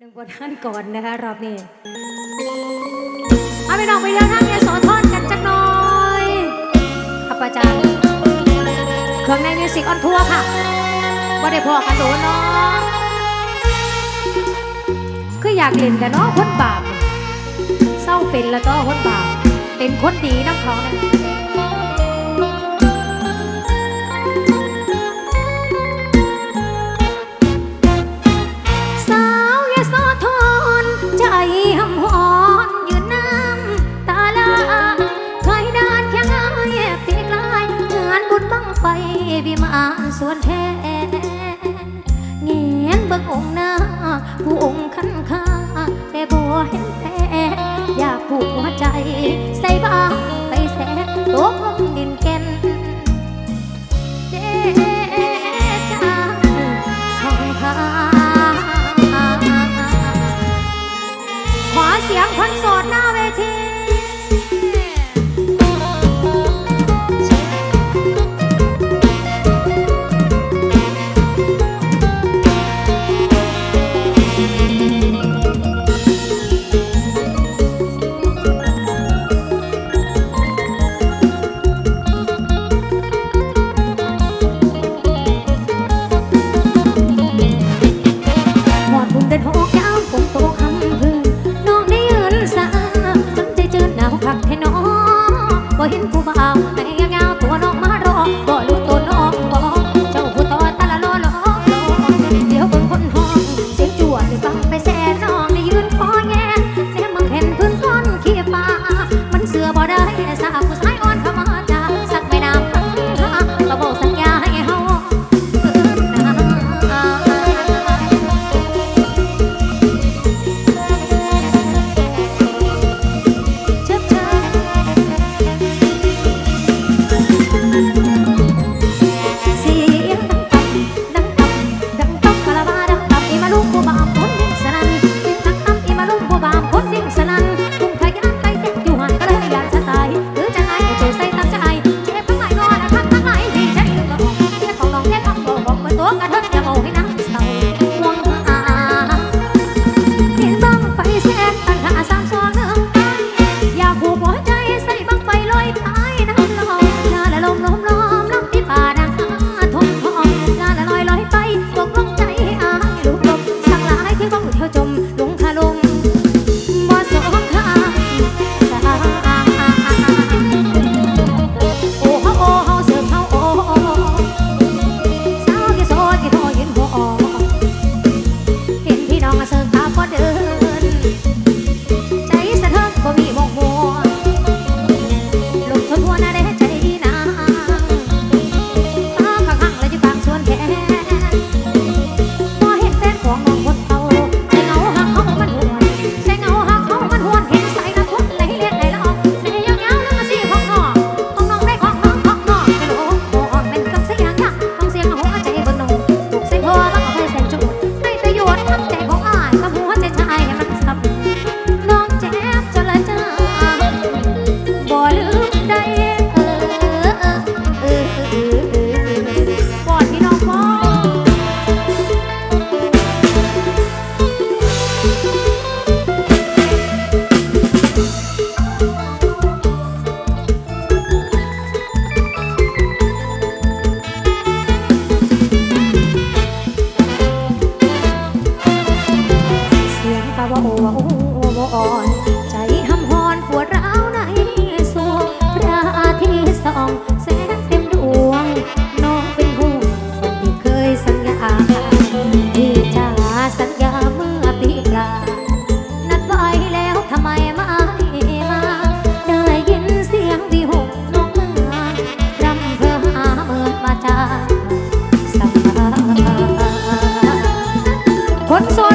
หนึ่งบนท่านก่อนนะคะ รอบนี้เอาไปดอกไปเดียวท่านเนี่ยสอนทอดกันจักหน่อยครับอาจารย์เครื่องในมิวสิกออนทัวร์ค่ะบ่ได้พอกันโดนเนาะคืออยากเล่นกันเนาะคนบาปเศร้าเป็นแล้วก็คนบาปเป็นคนดีน้ำเขาเนี่ย วิมานส่วนแท้เงียนบิ่งองหน้า ผู้องค์ขันข้าแต่บ่เห็นแท้อยากผูกหัวใจ ใส่บ้าไปแสนต๊ะพรมดินแก่น คนโส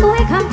สวยคำ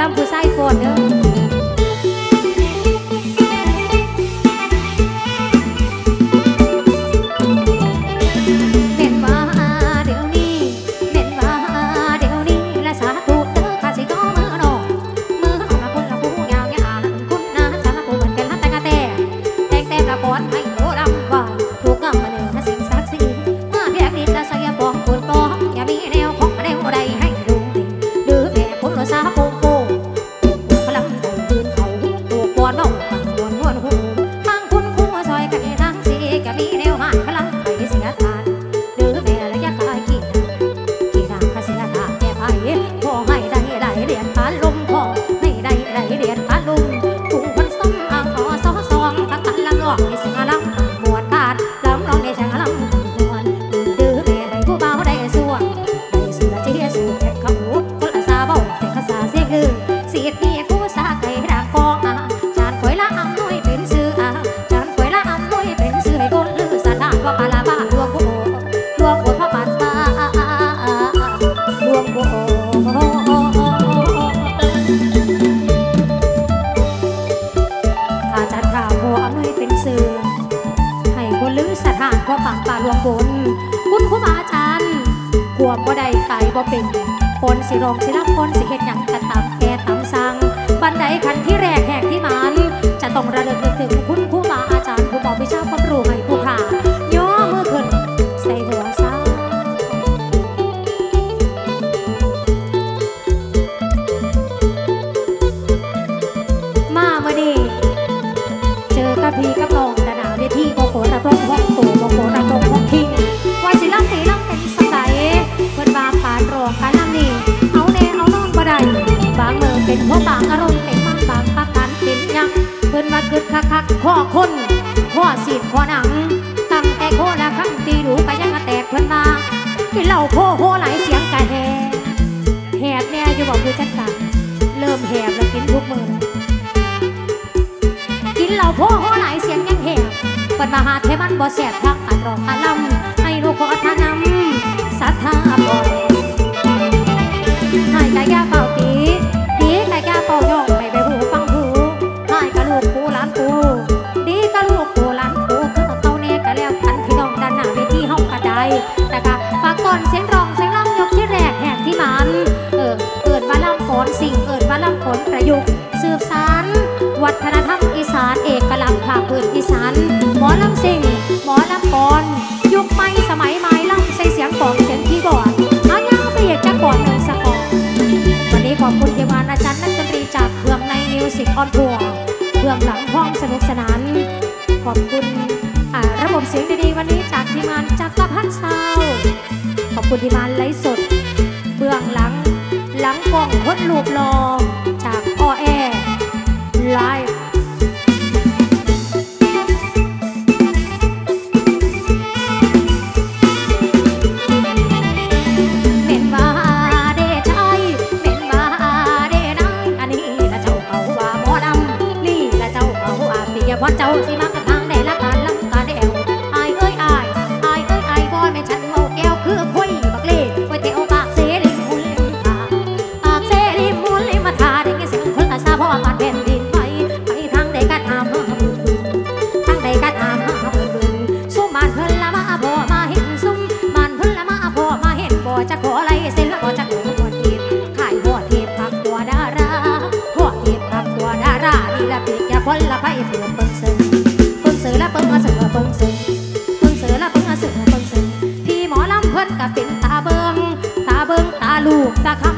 ลำผู้ไส้โนเด้อ มื่อเจอกระพีกระน้องแต่หนาวในที่โมโหระรงห้องตูโมโหระรงห้องทิ้งวันสิล่ำตีล่ำเป็นสไตล์เพิ่นว่าปานรองการล่ำนี่เอาแน่เอานอนบ่ได้บางเมือเป็นพวกบางอารมณ์เป็นบางบางประการเป็นยังเพิ่นว่าคึกคักคักข้อคนข้อสีดข้อหนังตั้งแต่โคละครั้งตีดูไปยังแตกเพิ่นมากินเหล้าโพโหหลายเสียงกระแหแหบเนี่ยอยู่บอกคือจัดการเริ่มแหบแล้วกินทุกมือ เราพ่อหัวหลายเสียงยังเหงเปิดมาหาเทมันบ่แสบทักอันรองอาลำให้ลูกขอทานำสัทธาบ่ให้กายาเป่าตีตีกายาเป่ายองไปไปหูฟังหูให้กระลูกผู้ล้านผู้ดีกระลูกผู้ล้านผู้คือเขาเน่กะแล้วกันพี่น้องด้านหน้าไปที่ห้องกระไดต่คะฝากก่อนเสียงรองเสียงล่ำยกที่แรกแห่งที่มันเออเกิดวาล่ำฝนสิ่งเกิดวาล่ำฝนประยุกต์สืบสานวัฒนธรรมากพื้นอีสานหมอลำซิ่งหมอลำกอนยุคใหม่สมัยใหม่ลำใส่เสียงของเสียงพี่บอดเอาย่างไปเหยียดจะก่อดเนึ่งสกอนวันนี้ขอบคุณเทวานอาจารย์นักดนตรีจากเบื้องในมิวสิกออนทัวร์เบื้องหลังห้องสนุกสนาน ขอบคุณระบบเสียงดีๆวันนี้จากทีมงานจากกระพันซาวขอบคุณทีมงานไลฟ์สด เบื้องหลังหลังกล่องคนลูกรอ พ่าเจ้าสิมาก 大咖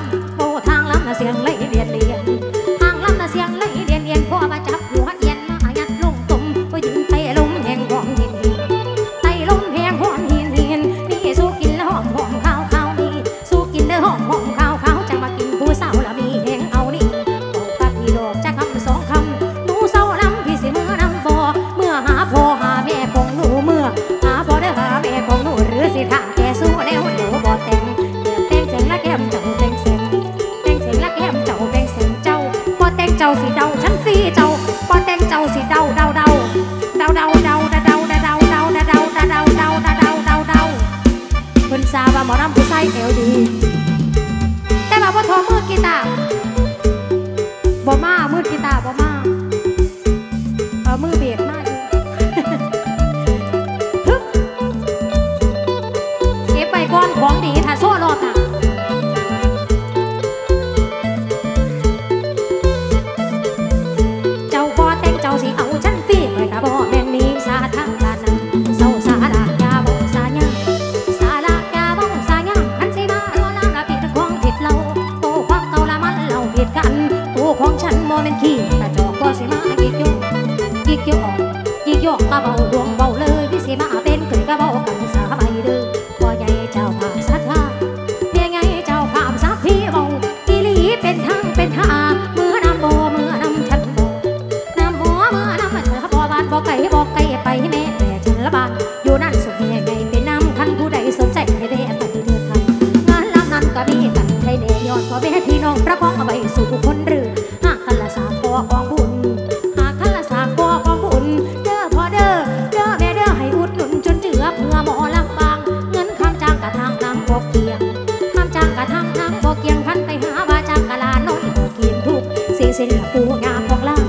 สิลปูงามของล่าง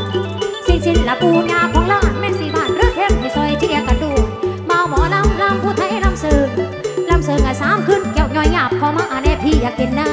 สิสิลปูงามของล่างแม่สีบ้านเรือเข้มให้ซอยเจียกันดูเมาหมอลำลำผู้ไทยลำเอร์ลำเสือกะสามขึ้นแก้วย่อยหยาบขอมาอาแน่พี่อยากกินหน้า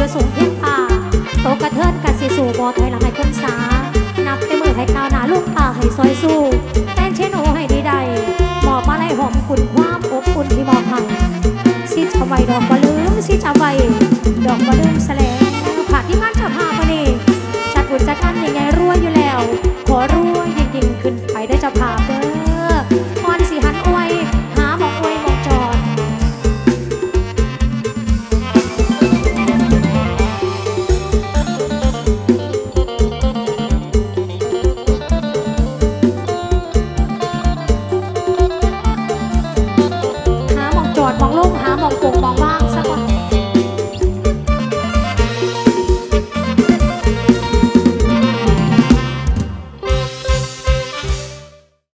สิอยู่สูงเพียงตาโตกระเทินกันสิสู่บ่ถอยหลังให้คนสา นับแต่มือให้ตาวหนาลูกตาให้ซอยสู้ แต่งเชนโอให้ดีใดมอบมาไล่หอมคุณความอบอุ่นที่มอบให้สิจำไว้ดอกบ่ลืมสิจำไว้ดอกบ่ลืมแสลงค่ะที่งานเจ้าภาพวันนี้จัดบุญจัดงานใหญ่ๆรวยอยู่แล้วขอรวยยิ่งๆขึ้นไปไ